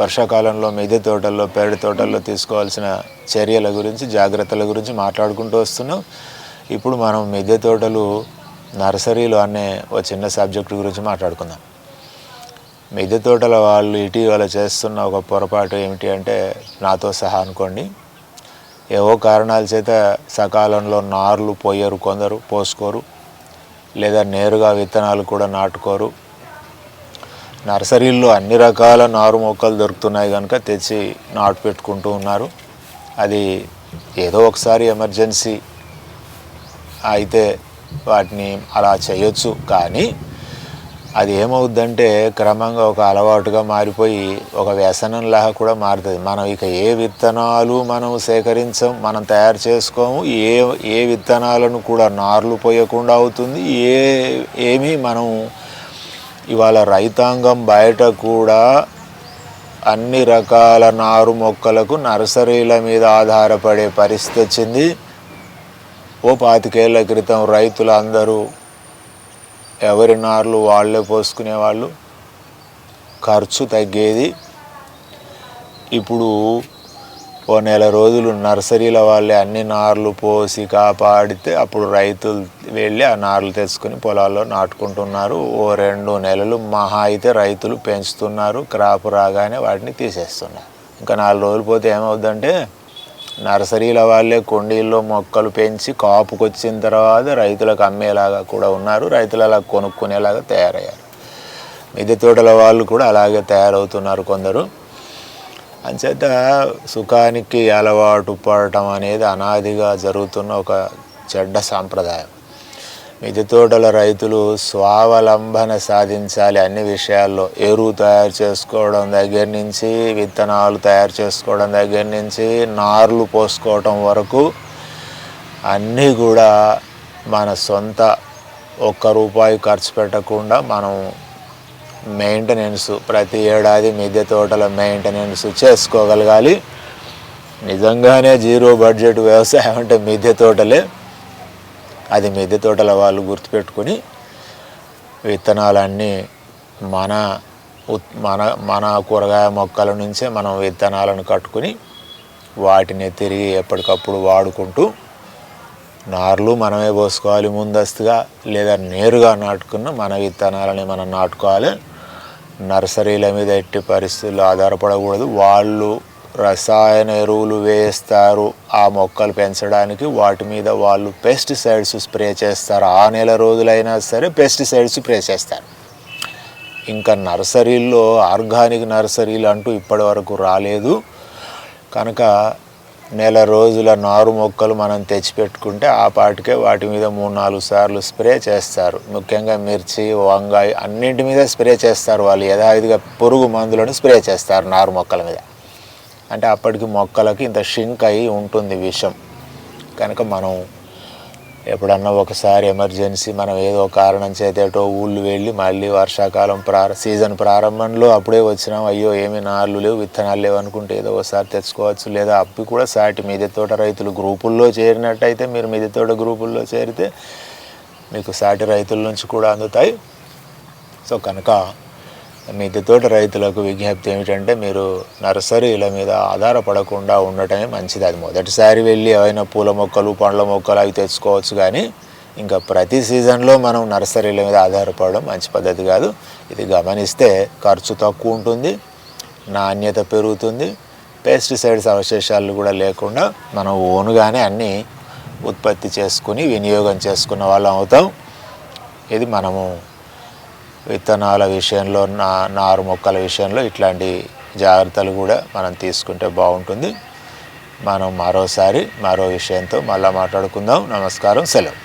వర్షాకాలంలో మిద్దె తోటల్లో పేడ తోటల్లో తీసుకోవాల్సిన చర్యల గురించి జాగ్రత్తల గురించి మాట్లాడుకుంటూ వస్తున్నాం. ఇప్పుడు మనం మిద్దె తోటలు నర్సరీలు అనే ఒక చిన్న సబ్జెక్ట్ గురించి మాట్లాడుకుందాం. మిద్దె తోటల వాళ్ళు ఇటీవల చేస్తున్న ఒక పొరపాటు ఏమిటి అంటే నాతో సహా అనుకోండి. ఏవో కారణాల చేత సకాలంలో నార్లు పోయరు కొందరు పోసుకోరు. లేదా నేరుగా విత్తనాలు కూడా నాటుకోరు. నర్సరీల్లో అన్ని రకాల నారు మొక్కలు దొరుకుతున్నాయి కనుక తెచ్చి నాటు పెట్టుకుంటూ ఉన్నారు. అది ఏదో ఒకసారి ఎమర్జెన్సీ అయితే వాటిని అలా చేయొచ్చు. కానీ అది ఏమవుద్దంటే క్రమంగా ఒక అలవాటుగా మారిపోయి ఒక వ్యసనంలాగా కూడా మారుతుంది. మనం ఇక ఏ విత్తనాలు మనం సేకరించం మనం తయారు చేసుకోము ఏ ఏ విత్తనాలను కూడా నార్లు పోయకుండా అవుతుంది. ఏ ఏమీ మనం ఇవాళ రైతాంగం బయట కూడా అన్ని రకాల నారు మొక్కలకు నర్సరీల మీద ఆధారపడే పరిస్థితి వచ్చింది ఓ పాతికేళ్ళ క్రితం రైతులు అందరూ ఎవరి నార్లు వాళ్ళే పోసుకునేవాళ్ళు. ఖర్చు తగ్గేది. ఇప్పుడు ఓ నెల రోజులు నర్సరీల వాళ్ళే అన్ని నార్లు పోసి కాపాడితే అప్పుడు రైతులు వెళ్ళి ఆ నార్లు తెచ్చుకొని పొలాల్లో నాటుకుంటున్నారు. ఓ రెండు నెలలు మహా అయితే రైతులు పెంచుతున్నారు. క్రాప్ రాగానే వాటిని తీసేస్తున్నారు. ఇంకా నాలుగు రోజులు పోతే ఏమవుద్దంటే నర్సరీల వాళ్ళే కొండీల్లో మొక్కలు పెంచి కాపుకొచ్చిన తర్వాత రైతులకు అమ్మేలాగా కూడా ఉన్నారు. రైతులు అలా కొనుక్కునేలాగా తయారయ్యారు. మిద్దె తోటల వాళ్ళు కూడా అలాగే తయారవుతున్నారు కొందరు. అంచేత సుఖానికి అలవాటు పడటం అనేది అనాదిగా జరుగుతున్న ఒక చెడ్డ సాంప్రదాయం. మిద్దె తోటల రైతులు స్వావలంబన సాధించాలి అన్ని విషయాల్లో. ఎరువు తయారు చేసుకోవడం దగ్గర నుంచి విత్తనాలు తయారు చేసుకోవడం దగ్గర నుంచి నార్లు పోసుకోవటం వరకు అన్నీ కూడా మన సొంత ఒక్క రూపాయి ఖర్చు పెట్టకుండా మనం మెయింటెనెన్స్ ప్రతి ఏడాది మిద్దె తోటల మెయింటెనెన్స్ చేసుకోగలగాలి. నిజంగానే జీరో బడ్జెట్ వ్యవసాయం అంటే మిద్దె తోటలే. అది మిద్దె తోటల వాళ్ళు గుర్తుపెట్టుకొని విత్తనాలన్నీ మన ఉత్ మన మన కూరగాయ మొక్కల నుంచే మనం విత్తనాలను కట్టుకుని వాటిని తిరిగి ఎప్పటికప్పుడు వాడుకుంటూ నార్లు మనమే పోసుకోవాలి ముందస్తుగా లేదా నేరుగా నాటుకున్న మన విత్తనాలని మనం నాటుకోవాలి. నర్సరీల మీద ఎట్టి పరిస్థితుల్లో ఆధారపడకూడదు. వాళ్ళు రసాయన ఎరువులు వేస్తారు. ఆ మొక్కలు పెంచడానికి వాటి మీద వాళ్ళు పెస్టిసైడ్స్ స్ప్రే చేస్తారు. ఆ నెల రోజులైనా సరే పెస్టిసైడ్స్ స్ప్రే చేస్తారు. ఇంకా నర్సరీల్లో ఆర్గానిక్ నర్సరీలు అంటూ ఇప్పటి వరకు రాలేదు. కనుక నెల రోజుల నారు మొక్కలు మనం తెచ్చిపెట్టుకుంటే ఆ పాటికే వాటి మీద మూడు నాలుగు సార్లు స్ప్రే చేస్తారు. ముఖ్యంగా మిర్చి వంకాయ అన్నింటి మీద స్ప్రే చేస్తారు వాళ్ళు. యథావిధిగా పురుగు మందులను స్ప్రే చేస్తారు నారు మొక్కల మీద. అంటే అప్పటికి మొక్కలకి ఇంత షింక్ అయి ఉంటుంది విషం. కనుక మనం ఎప్పుడన్నా ఒకసారి ఎమర్జెన్సీ మనం ఏదో కారణం చేతేటో ఊళ్ళు వెళ్ళి మళ్ళీ వర్షాకాలం ప్రార సీజన్ ప్రారంభంలో అప్పుడే వచ్చినాం అయ్యో ఏమి నార్లు లేవు విత్తనాలు లేవు అనుకుంటే ఏదో ఒకసారి తెచ్చుకోవచ్చు. లేదా అప్పి కూడా సాటి మిద్దె తోట రైతులు గ్రూపుల్లో చేరినట్టయితే మీరు మిద్దె తోట గ్రూపుల్లో చేరితే మీకు సాటి రైతుల నుంచి కూడా అందుతాయి. సో కనుక మిద్దె తోట రైతులకు విజ్ఞప్తి ఏమిటంటే మీరు నర్సరీల మీద ఆధారపడకుండా ఉండటమే మంచిది. అది మొదటిసారి వెళ్ళి ఏవైనా పూల మొక్కలు పండ్ల మొక్కలు అవి తెచ్చుకోవచ్చు కానీ ఇంకా ప్రతి సీజన్లో మనం నర్సరీల మీద ఆధారపడడం మంచి పద్ధతి కాదు. ఇది గమనిస్తే ఖర్చు తక్కువ ఉంటుంది నాణ్యత పెరుగుతుంది పెస్టిసైడ్స్ అవశేషాలు కూడా లేకుండా మనం ఓనుగానే అన్నీ ఉత్పత్తి చేసుకుని వినియోగం చేసుకున్న వాళ్ళం అవుతాం. ఇది మనము విత్తనాల విషయంలో నా నారు మొక్కల విషయంలో ఇట్లాంటి జాగ్రత్తలు కూడా మనం తీసుకుంటే బాగుంటుంది. మనం మరోసారి మరో విషయంతో మళ్ళీ మాట్లాడుకుందాం. నమస్కారం. సెలవు.